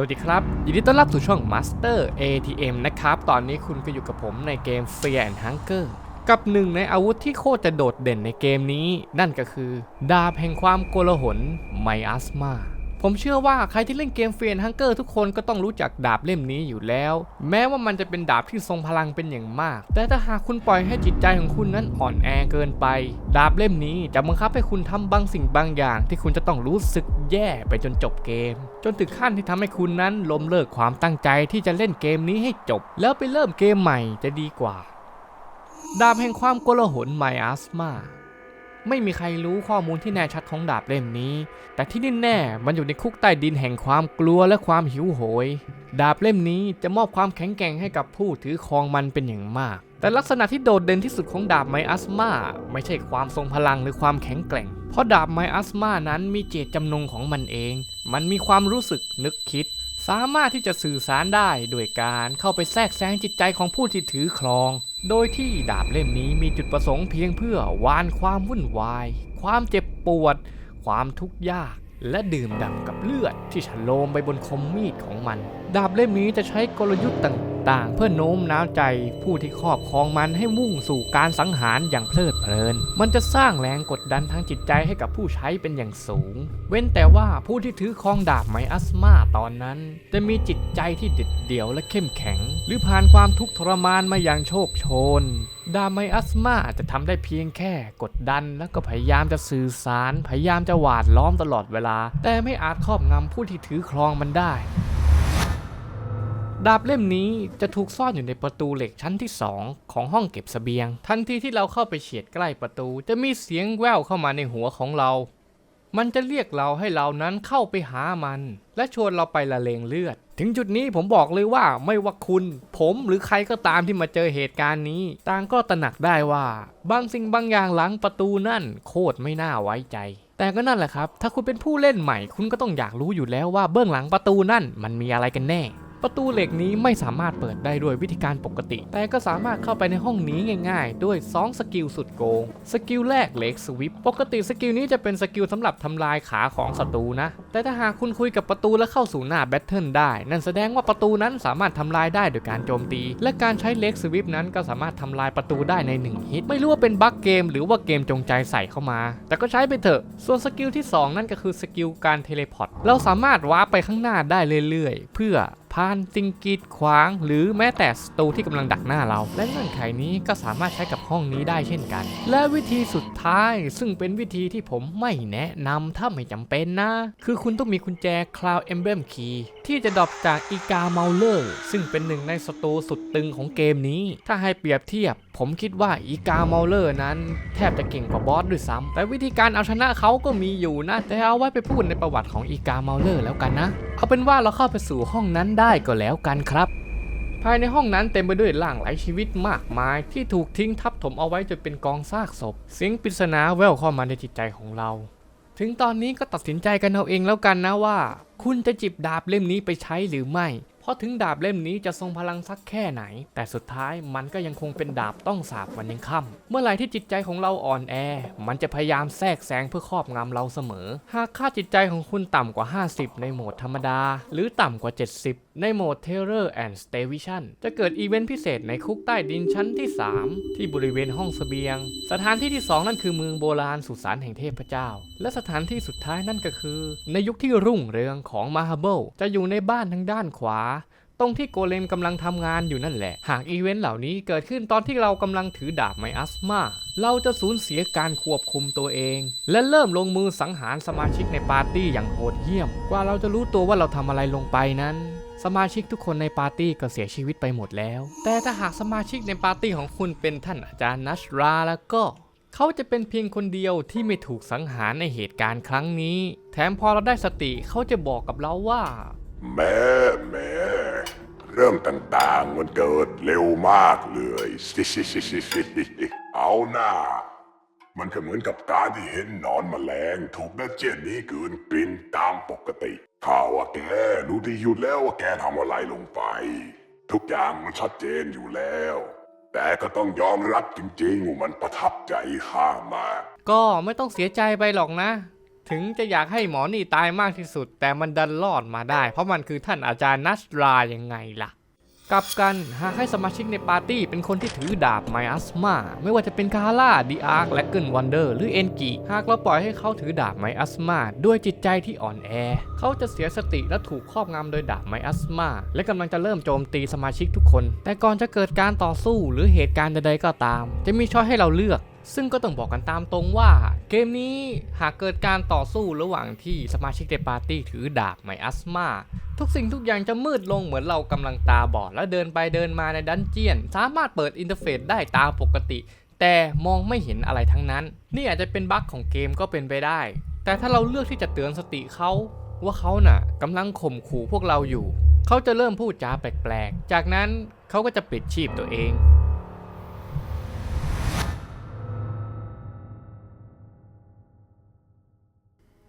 วัสดีครับ ยินดีต้อนรับสู่ช่อง Master ATM นะครับ ตอนนี้คุณก็อยู่กับผมในเกม Fear and Hunger กับหนึ่งในอาวุธที่โคตรจะโดดเด่นในเกมนี้ นั่นก็คือ ดาบแห่งความโกลาหลไมอัสมา ผมเชื่อว่าใครที่เล่นเกม Fear and Hunger ทุกคนก็ต้องรู้จักดาบเล่มนี้อยู่แล้ว แม้ว่ามันจะเป็นดาบที่ทรงพลังเป็นอย่างมาก แต่ถ้าหากคุณปล่อยให้จิตใจของคุณนั้นอ่อนแอเกินไป ดาบเล่มนี้จะบังคับให้คุณทำบางสิ่งบางอย่าง ที่คุณจะต้องรู้สึกแย่ไปจนจบเกม จนถึงขั้นที่ทำให้คุณนั้นล้มเลิกความตั้งใจที่จะเล่นเกมนี้ให้จบ แล้วไปเริ่มเกมใหม่จะดีกว่า ดาบแห่งความโกลาหลไมอัสมา ไม่มีใครรู้ข้อมูลที่แน่ชัดของดาบเล่มนี้ แต่ที่แน่ๆมันอยู่ในคุกใต้ดินแห่งความกลัวและความหิวโหย ดาบเล่มนี้จะมอบความแข็งแกร่งให้กับผู้ถือครองมันเป็นอย่างมาก แต่ลักษณะที่โดดเด่นที่สุดของดาบไมอัสมาไม่ใช่ความทรงพลังหรือความแข็งแกร่ง เพราะดาบไมอัสมานั้นมีเจตจำนงของมันเอง มันมีความรู้สึกนึกคิด สามารถที่จะสื่อสารได้ด้วยการเข้าไปแทรกแซงจิตใจของผู้ที่ถือครอง โดยที่ดาบเล่มนี้มีจุดประสงค์เพียงเพื่อวานความวุ่นวาย ความเจ็บปวด ความทุกข์ยากและดื่มด่ำกับเลือดที่ฉโลมไปบนคมมีดของมัน ดาบเล่มนี้จะใช้กลยุทธ์ต่าง ๆ เพื่อโน้มน้าวใจผู้ที่ครอบครองมันให้มุ่งสู่การสังหารอย่างเพลิดเพลิน มันจะสร้างแรงกดดันทางจิตใจให้กับผู้ใช้เป็นอย่างสูง เว้นแต่ว่าผู้ที่ถือครองดาบไมอัสมาตอนนั้น จะมีจิตใจที่เด็ดเดี่ยวและเข้มแข็ง หรือผ่านความทุกข์ทรมานมาอย่างโชคโชนดาไมอัสมาจะทำได้เพียงแค่กดดันแล้วก็พยายามจะสื่อสาร พยายามจะหวาดล้อมตลอดเวลา แต่ไม่อาจครอบงำผู้ที่ถือครองมันได้ ดาบเล่มนี้จะถูกซ่อนอยู่ในประตูเหล็กชั้นที่ 2 ของห้องเก็บเสบียง ทันทีที่เราเข้าไปเฉียดใกล้ประตู จะมีเสียงแว่วเข้ามาในหัวของเรา มันจะเรียกเราให้เรานั้นเข้าไปหามัน และชวนเราไปละเลงเลือด ถึงจุดนี้ผมบอกเลยว่าไม่ว่าคุณ ผมหรือใครก็ตามที่มาเจอเหตุการณ์นี้ ต่างก็ตระหนักได้ว่า บางสิ่งบางอย่างหลังประตูนั่นโคตรไม่น่าไว้ใจแต่ก็นั่นแหละครับ ถ้าคุณเป็นผู้เล่นใหม่ คุณก็ต้องอยากรู้อยู่แล้วว่าเบื้องหลังประตูนั่นมันมีอะไรกันแน่ ประตูเหล็กนี้ไม่สามารถเปิดได้ด้วยวิธีการปกติ แต่ก็สามารถเข้าไปในห้องนี้ง่าย ๆ ด้วย 2 สกิลสุดโกง สกิลแรกเล็กสวิปปกติสกิลนี้จะเป็นสกิลสำหรับทำลายขาของศัตรูนะ แต่ถ้าหากคุณคุยกับประตูและเข้าสู่หน้าแบทเทิลได้ นั่นแสดงว่าประตูนั้นสามารถทำลายได้โดยการโจมตี และการใช้เล็กสวิปนั้นก็สามารถทำลายประตูได้ใน 1 ฮิต ไม่รู้ว่าเป็นบั๊กเกม หรือว่าเกมจงใจใส่เข้ามา แต่ก็ใช้ไปเถอะ ส่วนสกิลที่สองนั่นก็คือสกิลการเทเลพอร์ตเราสามารถวาร์ปไปข้างหน้าได้เรื่อยๆ เพื่อ ผ่านสิ่งกีดขวาง หรือแม้แต่ศัตรูที่กำลังดักหน้าเรา และเงื่อนไขนี้ก็สามารถใช้กับห้องนี้ได้เช่นกัน และวิธีสุดท้ายซึ่งเป็นวิธีที่ผมไม่แนะนำถ้าไม่จำเป็นนะ คือคุณต้องมีกุญแจ Cloud Emblem Key ที่จะดรอปจากอีกาเมาเลอร์ซึ่งเป็นหนึ่งในศัตรูสุดตึงของเกมนี้ ถ้าให้เปรียบเทียบ ผมคิดว่าอีกาเมาเลอร์นั้น แทบจะเก่งกว่าบอสด้วยซ้ำแต่วิธีการเอาชนะเขาก็มีอยู่นะ แต่เอาไว้ไปพูดในประวัติของอีกาเมาเลอร์แล้วกันนะ เอาเป็นว่าเราเข้าไปสู่ห้องนั้นได้ได้ก็แล้วกันครับ ภายในห้องนั้นเต็มไปด้วยร่างหลายชีวิตมากมาย ที่ถูกทิ้งทับถมเอาไว้จนเป็นกองซากศพ เสียงปริศนาแว่วเข้ามาในจิตใจของเรา ถึงตอนนี้ก็ตัดสินใจกันเอาเองแล้วกันนะว่า คุณจะจิบดาบเล่มนี้ไปใช้หรือไม่ ราะถึงดาบเล่มนี้จะทรงพลังสักแค่ไหน แต่สุดท้ายมันก็ยังคงเป็นดาบต้องสาบวันยังค่ำเมื่อไหร่ที่จิตใจของเราอ่อนแอ มันจะพยายามแทรกแซงเพื่อครอบงำเราเสมอ หากค่าจิตใจของคุณต่ำกว่า 50 ในโหมดธรรมดา หรือต่ำกว่า 70 ในโหมด Terror and Stay Vision จะเกิดอีเวนต์พิเศษในคุกใต้ดินชั้นที่ 3 ที่บริเวณห้องเสบียง สถานที่ที่ 2 นั่นคือเมืองโบราณสุสานแห่งเทพเจ้า และสถานที่สุดท้ายนั่นก็คือ ในยุคที่รุ่งเรืองของมาฮาเบิลจะอยู่ในบ้านทางด้านขวาตรงที่โกเลมกำลังทำงานอยู่นั่นแหละ หากอีเวนต์เหล่านี้เกิดขึ้นตอนที่เรากำลังถือดาบไมอัสมา เราจะสูญเสียการควบคุมตัวเอง และเริ่มลงมือสังหารสมาชิกในปาร์ตี้อย่างโหดเหี้ยม กว่าเราจะรู้ตัวว่าเราทำอะไรลงไปนั้น สมาชิกทุกคนในปาร์ตี้ก็เสียชีวิตไปหมดแล้ว แต่ถ้าหากสมาชิกในปาร์ตี้ของคุณเป็นท่านอาจารย์นัชราแล้วก็เขาจะเป็นเพียงคนเดียวที่ไม่ถูกสังหารในเหตุการณ์ครั้งนี้ แถมพอเราได้สติเขาจะบอกกับเราว่า แม่แม่ รื่องต่างๆ มันเกิดเร็วมากเลย เอาหน้า มันก็เหมือนกับการที่เห็นหนอนแมลง ถูกแม่เจนนี้กืนกินตามปกติข้าวว่าแกรู้ดีอยู่แล้วว่าแกทำอะไรลงไป ทุกอย่างมันชัดเจนอยู่แล้ว แต่ก็ต้องยอมรับจริงๆว่ามันประทับใจข้ามาก ก็ไม่ต้องเสียใจไปหรอกนะ ถึงจะอยากให้หมอนี่ตายมากที่สุด แต่มันดันรอดมาได้ เพราะมันคือท่านอาจารย์นัสรายังไงล่ะกลับกันหากให้สมาชิกในปาร์ตี้เป็นคนที่ถือดาบไมอัสมาไม่ว่าจะเป็นคาร่าดีอาร์คและเกิลวันเดอร์หรือเอนกิหากเราปล่อยให้เขาถือดาบไมอัสมาด้วยจิตใจที่อ่อนแอ เขาจะเสียสติและถูกครอบงำโดยดาบไมอัสมาและกำลังจะเริ่มโจมตีสมาชิกทุกคน แต่ก่อนจะเกิดการต่อสู้หรือเหตุการณ์ใดๆก็ตาม จะมีช้อยให้เราเลือก ซึ่งก็ต้องบอกกันตามตรงว่าเกมนี้หากเกิดการต่อสู้ระหว่างที่สมาชิกในปาร์ตี้ถือดาบไมอัสมาทุกสิ่งทุกอย่างจะมืดลงเหมือนเรากำลังตาบอดแล้วเดินไปเดินมาในดันเจียน สามารถเปิดอินเทอร์เฟซได้ตามปกติ แต่มองไม่เห็นอะไรทั้งนั้น นี่อาจจะเป็นบั๊กของเกมก็เป็นไปได้ แต่ถ้าเราเลือกที่จะเตือนสติเขาว่าเขาน่ะกำลังข่มขู่พวกเราอยู่ เขาจะเริ่มพูดจาแปลกๆ จากนั้นเขาก็จะปิดชีพตัวเอง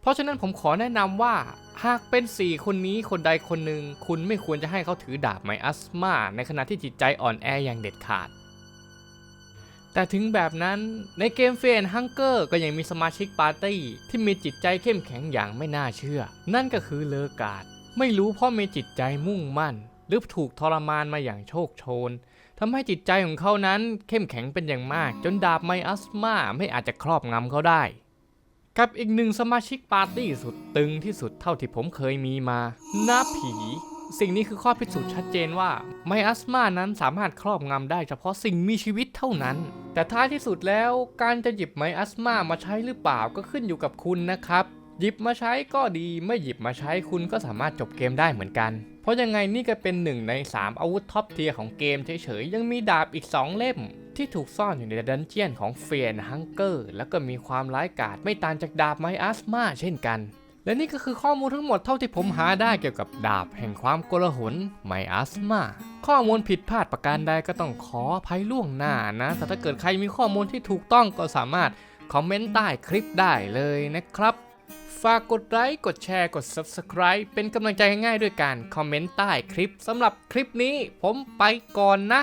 ราะฉะนั้นผมขอแนะนำว่าหากเป็น 4 คนนี้คนใดคนหนึ่งคุณไม่ควรจะให้เขาถือดาบไมอัสมาในขณะที่จิตใจอ่อนแออย่างเด็ดขาด แต่ถึงแบบนั้นในเกมเฟนฮังเกอร์ก็ยังมีสมาชิกปาร์ตี้ที่มีจิตใจเข้มแข็งอย่างไม่น่าเชื่อ นั่นก็คือเลอกาด ไม่รู้เพราะมีจิตใจมุ่งมั่น หรือถูกทรมานมาอย่างโชคโชนทำให้จิตใจของเขานั้นเข้มแข็งเป็นอย่างมาก จนดาบไมอัสมาไม่อาจจะครอบงำเขาได้ กับอีกหนึ่งสมาชิกปาร์ตี้สุดตึงที่สุดเท่าที่ผมเคยมีมาหน้าผี สิ่งนี้คือข้อพิสูจน์ชัดเจนว่าไมอัสมานั้นสามารถครอบงำได้เฉพาะสิ่งมีชีวิตเท่านั้น แต่ท้ายที่สุดแล้วการจะหยิบไมอัสมามาใช้หรือเปล่าก็ขึ้นอยู่กับคุณนะครับหยิบมาใช้ก็ดีไม่หยิบมาใช้คุณก็สามารถจบเกมได้เหมือนกัน เพราะยังไงนี่ก็เป็นหนึ่งใน 3 อาวุธท็อปเทียร์ของเกมเฉยๆ ยังมีดาบอีก 2 เล่ม ที่ถูกซ่อนอยู่ในดันเจียนของเฟียนฮังเกอร์แล้วก็มีความร้ายกาจไม่ต่างจากดาบไมอัสมาเช่นกัน และนี่ก็คือข้อมูลทั้งหมดเท่าที่ผมหาได้เกี่ยวกับดาบแห่งความโกลาหลไมอัสมาข้อมูลผิดพลาดประการใดก็ต้องขออภัยล่วงหน้านะแต่ถ้าเกิดใครมีข้อมูลที่ถูกต้องก็สามารถคอมเมนต์ใต้คลิปได้เลยนะครับฝากกดไลค์ กดแชร์ กด Subscribe เป็นกำลังใจง่ายๆด้วยการคอมเมนต์ใต้คลิปสำหรับคลิปนี้ผมไปก่อนนะ